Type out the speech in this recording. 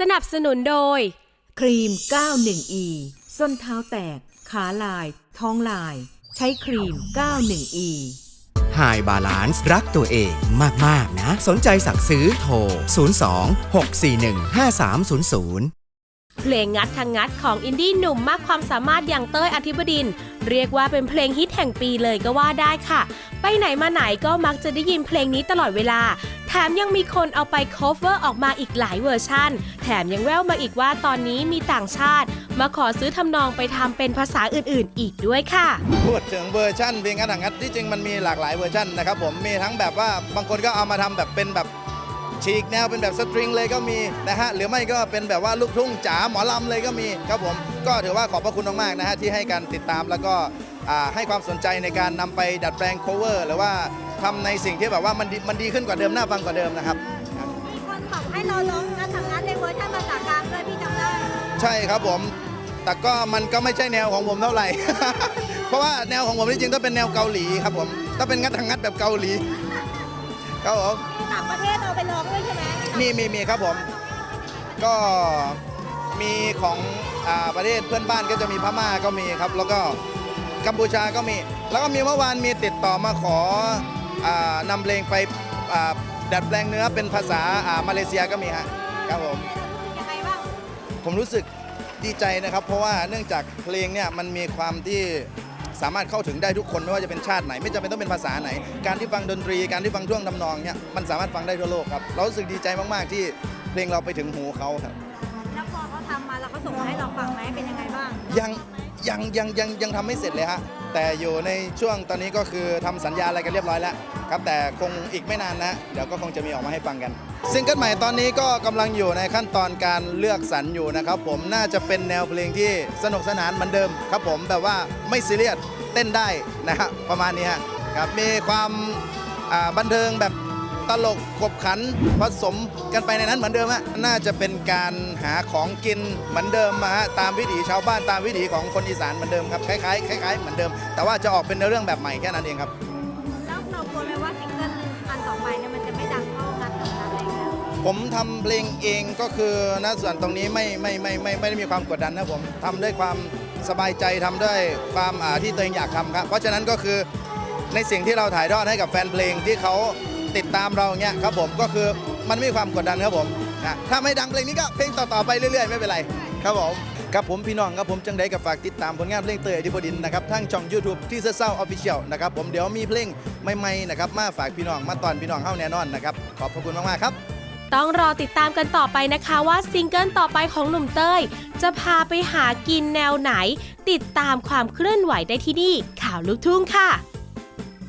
สนับสนุนโดย ครีม 91E ส้นเท้าแตก ขาลาย ท้องลาย ใช้ครีม 91E High Balance รักตัวเองมาก ๆ นะ สนใจสั่งซื้อโทร 02 641 5300เพลงงัดทางงัดของอินดี้หนุ่มมากความสามารถอย่างเต้ยอธิบดิน เรียกว่าเป็นเพลงฮิตแห่งปีเลยก็ว่าได้ค่ะ ไปไหนมาไหนก็มักจะได้ยินเพลงนี้ตลอดเวลา แถมยังมีคนเอาไป cover ออกมาอีกหลายเวอร์ชั่นแถมยังแววมาอีกว่าตอนนี้มีต่างชาติ มาขอซื้อทำนองไปทำเป็นภาษาอื่นๆ อีกด้วยค่ะ พูดถึงเวอร์ชันเพลงงัดหนังงัดที่จริงมันมีหลากหลายเวอร์ชันนะครับผมมีทั้งแบบว่าบางคนก็เอามาทำแบบเป็นแบบฉีกแนวเป็นแบบสตริงเลยก็มีนะฮะหรือไม่ก็เป็นแบบว่าลูกทุ่งจ๋าหมอลำเลยก็มีครับผมก็ถือว่าขอบพระคุณมากๆนะฮะที่ให้การติดตามแล้วก็ ให้ความสนใจในการนำไปดัดแปลง cover หรือว่าทำในสิ่งที่แบบว่ามันดีมันดีขึ้นกว่าเดิมน่าฟังกว่าเดิมนะครับมีคนบอกให้เราร้องงานทางงานในเวอร์ชันภาษากลางด้วยพี่จำได้ใช่ครับผม แต่ก็มันก็ไม่ใช่แนวของผมเท่าไหร่ เพราะว่าแนวของผมจริงๆต้องเป็นแนวเกาหลีครับผมต้องเป็นงัดทางงัดแบบเกาหลีครับผมมีต่างประเทศเอาไปร้องด้วยใช่ไหมมีมีมีครับผม ก็มีของอาประเทศเพื่อนบ้านก็จะมีพม่าก็มีครับ แล้วก็ กัมพูชาก็มี แล้วก็มีเมื่อวานมีติดต่อมาขออานำเพลงไปอ่าดัดแปลงเนื้อเป็นภาษาอ่ามาเลเซียก็มีฮะครับผมยังไงบ้างผมรู้สึกดีใจนะครับ เพราะว่าเนื่องจากเพลงเนี่ยมันมีความที่สามารถเข้าถึงได้ทุกคนไม่ว่าจะเป็นชาติไหน ไม่จำเป็นต้องเป็นภาษาไหน การที่ฟังดนตรีการที่ฟังท่วงทำนองเนี่ยมันสามารถฟังได้ทั่วโลกครับเรารู้สึกดีใจมากๆที่เพลงเราไปถึงหูเขาครับแล้วพอเขาทำมาแล้วเขาส่งมาให้เราฟังไหมเป็นยังไงบ้างยัง ยังยังยังยังทำไม่เสร็จเลยฮะแต่อยู่ในช่วงตอนนี้ก็คือทำสัญญาอะไรกันเรียบร้อยแล้วครับแต่คงอีกไม่นานนะเดี๋ยวก็คงจะมีออกมาให้ฟังกันซิงเกิลใหม่ตอนนี้ก็กำลังอยู่ในขั้นตอนการเลือกสรรอยู่นะครับผมน่าจะเป็นแนวเพลงที่สนุกสนานเหมือนเดิมครับผมแบบว่าไม่ซีเรียสเต้นได้นะฮะประมาณนี้ฮะครับมีความ อ่าบันเทิงแบบ ตลกขบขันผสมกันไปในนั้นเหมือนเดิมฮะน่าจะเป็นการหาของกินเหมือนเดิมมาฮะตามวิถีชาวบ้านตามวิถีของคนอีสานเหมือนเดิมครับคล้ายๆคล้ายๆเหมือนเดิม แต่ว่าจะออกเป็นเนื้อเรื่องแบบใหม่แค่นั้นเองครับแล้วเรากลัวไหมว่าซิงเกิลอันต่อไปเนี่ยมันจะไม่ดังเท่างานทางงานอะไรแล้วผมทำเพลงเองก็คือณส่วนตรงนี้ไม่ไม่ไม่ไม่ไม่ได้มีความกดดันนะผมทำด้วยความสบายใจทำด้วยความอ่าที่ตัวเองอยากทำครับเพราะฉะนั้นก็คือในสิ่งที่เราถ่ายทอดให้กับแฟนเพลงที่เขา ติดตามเราเงี้ยครับผมก็คือมันไม่มีความกดดันครับผมนะถ้าไม่ดังเพลงนี้ก็เพลงต่อๆไปเรื่อยๆ ไม่เป็นไรครับผมครับผมพี่น้องครับผมจังได้กับฝากติดตามผลงานเพลงเตยอธิบดินนะครับทั้งช่อง YouTube ที่เศร้าออฟฟิเชียลนะครับผมเดี๋ยวมีเพลงใหม่ๆนะครับมาฝากพี่น้องมาตอนพี่น้องเข้าแน่นอนนะครับขอบพระคุณมากๆครับ ต้องรอติดตามกันต่อไปนะคะว่าซิงเกิลต่อไปของหนุ่มเต้ย จะพาไปหากินแนวไหน ติดตามความเคลื่อนไหวได้ที่นี่ข่าวลูกทุ่งค่ะ